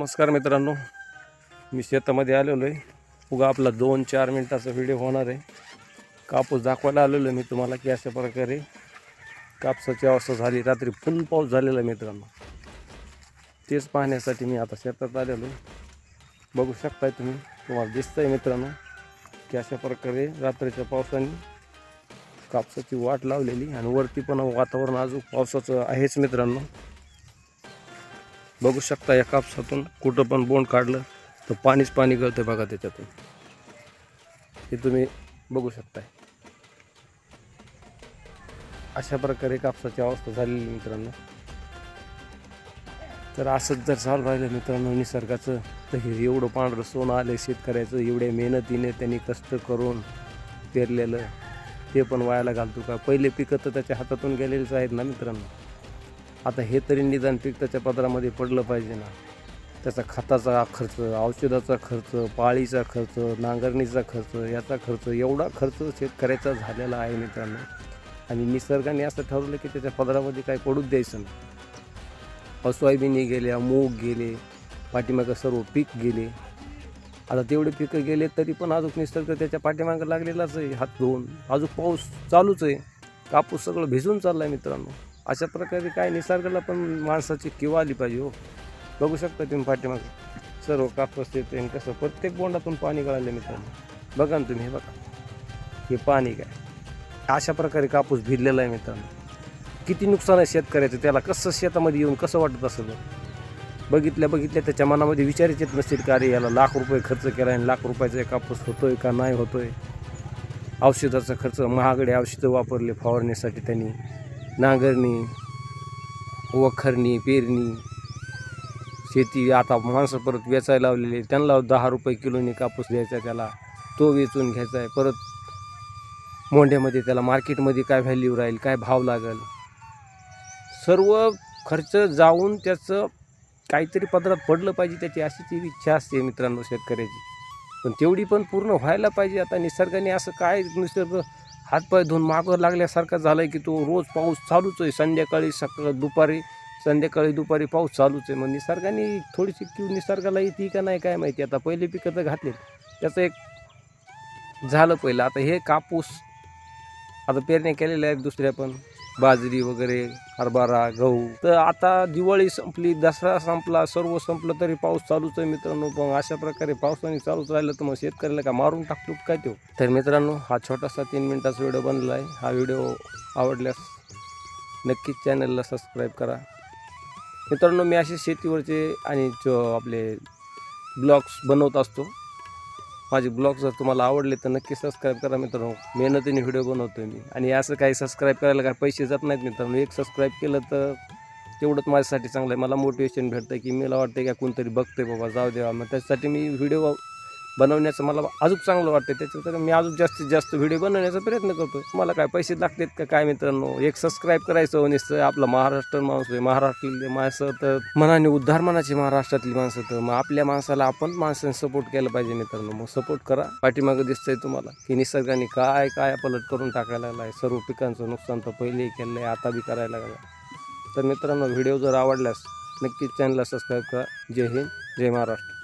नमस्कार मित्रांनो. मी शेतामध्ये आलेलो आहे. उगा आपला दोन चार मिनटाचा व्हिडिओ होणार आहे. कापूस दाखवायला आलेलो आहे मी तुम्हाला की अशा प्रकारे कापसाची अवस्था झाली. रात्री फुल पाऊस झालेला आहे मित्रांनो. तेच पाहण्यासाठी मी आता शेतात आलेलो आहे. बघू शकताय तुम्ही तुम्हाला दिसतंय मित्रांनो की अशा प्रकारे रात्रीच्या पावसाने कापसाची वाट लावलेली आणि वरती पण वातावरण अजून पावसाचं आहेच मित्रांनो. बघू शकता या कापसातून कुठं पण बोंड काढलं तर पाणीच पाणी गळतं बघा त्याच्यातून. हे तुम्ही बघू शकताय. अशा प्रकारे कापसाची अवस्था झालेली आहे मित्रांनो. तर असंच जर चालू राहिलं मित्रांनो निसर्गाचं तर हे एवढं पांढरं सोनं आलं शेतकऱ्याचं एवढ्या मेहनतीने त्यांनी कष्ट करून पेरलेलं ते पण वायाला घालतो का? पहिले पिकं तर त्याच्या हातातून गेलेलेच आहेत ना मित्रांनो. आता हे तरी निदान पीक त्याच्या पदरामध्ये पडलं पाहिजे ना. त्याचा खताचा खर्च औषधाचा खर्च पाळीचा खर्च नांगरणीचा खर्च याचा खर्च एवढा खर्च शेतकऱ्याचा झालेला आहे मित्रांनो. आणि निसर्गाने असं ठरवलं की त्याच्या पदरामध्ये काय पडूच द्यायचं नाही. अहो, गेल्या मूग गेले पाठीमागं सर्व पीक गेले. आता तेवढे पिकं गेले तरी पण अजून निसर्ग त्याच्या पाठीमागं लागलेलाच आहे हात धुवून. अजून पाऊस चालूच आहे. कापूस सगळं भिजून चाललं आहे मित्रांनो. अशा प्रकारे काय निसर्गाला पण माणसाची किंवा आली पाहिजे हो. बघू शकता तुम्ही पाठीमागे. सर्व कापूस येते आणि कसं प्रत्येक बोंडातून पाणी गळाले मित्रांनो. बघा ना तुम्ही हे बघा. हे पाणी काय. अशा प्रकारे कापूस भिजलेला आहे मित्रांनो. किती नुकसान आहे शेतकऱ्याचं त्याला कसं शेतामध्ये येऊन कसं वाटत असेल बघितल्या बघितल्या त्याच्या मनामध्ये विचारच येत नसतील का अरे याला लाख रुपये खर्च केला आणि लाख रुपयाचा कापूस होतोय का नाही होतोय? औषधाचा खर्च महागडे औषधं वापरले फवारण्यासाठी त्यांनी. नांगरणी वखरणी पेरणी. शेती आता माणसं परत वेचायला लावलेली त्यांना दहा रुपये किलोने कापूस द्यायचा आहे त्याला. तो वेचून घ्यायचा आहे. परत मोंढ्यामध्ये त्याला मार्केटमध्ये काय व्हॅल्यू राहील काय भाव लागेल? सर्व खर्च जाऊन त्याचं काहीतरी पदरात पडलं पाहिजे त्याची अशी ती इच्छा असते मित्रांनो शेतकऱ्याची. पण तेवढी पण पूर्ण व्हायला पाहिजे. आता निसर्गाने असं काय निसर्ग हातपाय धुवून मागं लागल्यासारखं झालं आहे की तो रोज पाऊस चालूच आहे. संध्याकाळी सकाळ दुपारी संध्याकाळी दुपारी पाऊस चालूच आहे. मग निसर्गाने थोडीशी किव निसर्गाला येते का नाही काय माहिती. आता पहिले पिकं तर घातले त्याचं एक झालं पहिलं. आता हे कापूस आता पेरण्या केलेल्या आहेत दुसऱ्या पण. बाजरी वगैरे हरभरा गहू. तर आता दिवाळी संपली दसरा संपला सर्व संपलं तरी पाऊस चालूच आहे मित्रांनो. पण अशा प्रकारे पावसाने चालूच राहिलं तर मग शेतकऱ्याला का मारून टाकतो काय तो? तर मित्रांनो हा छोटासा तीन मिनिटाचा व्हिडिओ बनला आहे. हा व्हिडिओ आवडल्यास नक्कीच चॅनलला सबस्क्राईब करा. मित्रांनो मी असे शेतीवरचे आणि जो आपले ब्लॉग्स बनवत असतो माझे ब्लॉग जर तुम्हाला आवडले तर नक्की सबस्क्राईब करा मित्रांनो. मेहनतीने व्हिडिओ बनवतो मी. आणि असं काही सबस्क्राईब करायला काय पैसे जात नाहीत मित्रांनो. एक सबस्क्राईब केलं तर तेवढंच माझ्यासाठी चांगलं आहे. मला मोटिवेशन भेटतं की मला वाटतं का कोणतरी बघते बाबा जाऊ द्या मग त्याच्यासाठी मी व्हिडिओ बनवण्याचं मला अजून चांगलं वाटतं त्याच्यानंतर मी अजून जास्तीत जास्त व्हिडिओ बनवण्याचा प्रयत्न करतो मला काय पैसे लागतात का काय मित्रांनो? एक सबस्क्राईब करायचं नुसतं आपला महाराष्ट्र माणूस आहे महाराष्ट्रातले माणसं तर मनाने उद्धार मनाची महाराष्ट्रातली माणसं तर मग आपल्या माणसाला आपण माणसाने सपोर्ट केलं पाहिजे मित्रांनो. मग सपोर्ट करा. पाठीमागं दिसतंय तुम्हाला की निसर्गाने काय काय पलट करून टाकायला लागला आहे सर्व पिकांचं नुकसान तर पहिलेही केलं आहे आता बी करायला लागला तर मित्रांनो व्हिडिओ जर आवडल्यास नक्कीच चॅनलला सबस्क्राईब करा. जय हिंद जय महाराष्ट्र.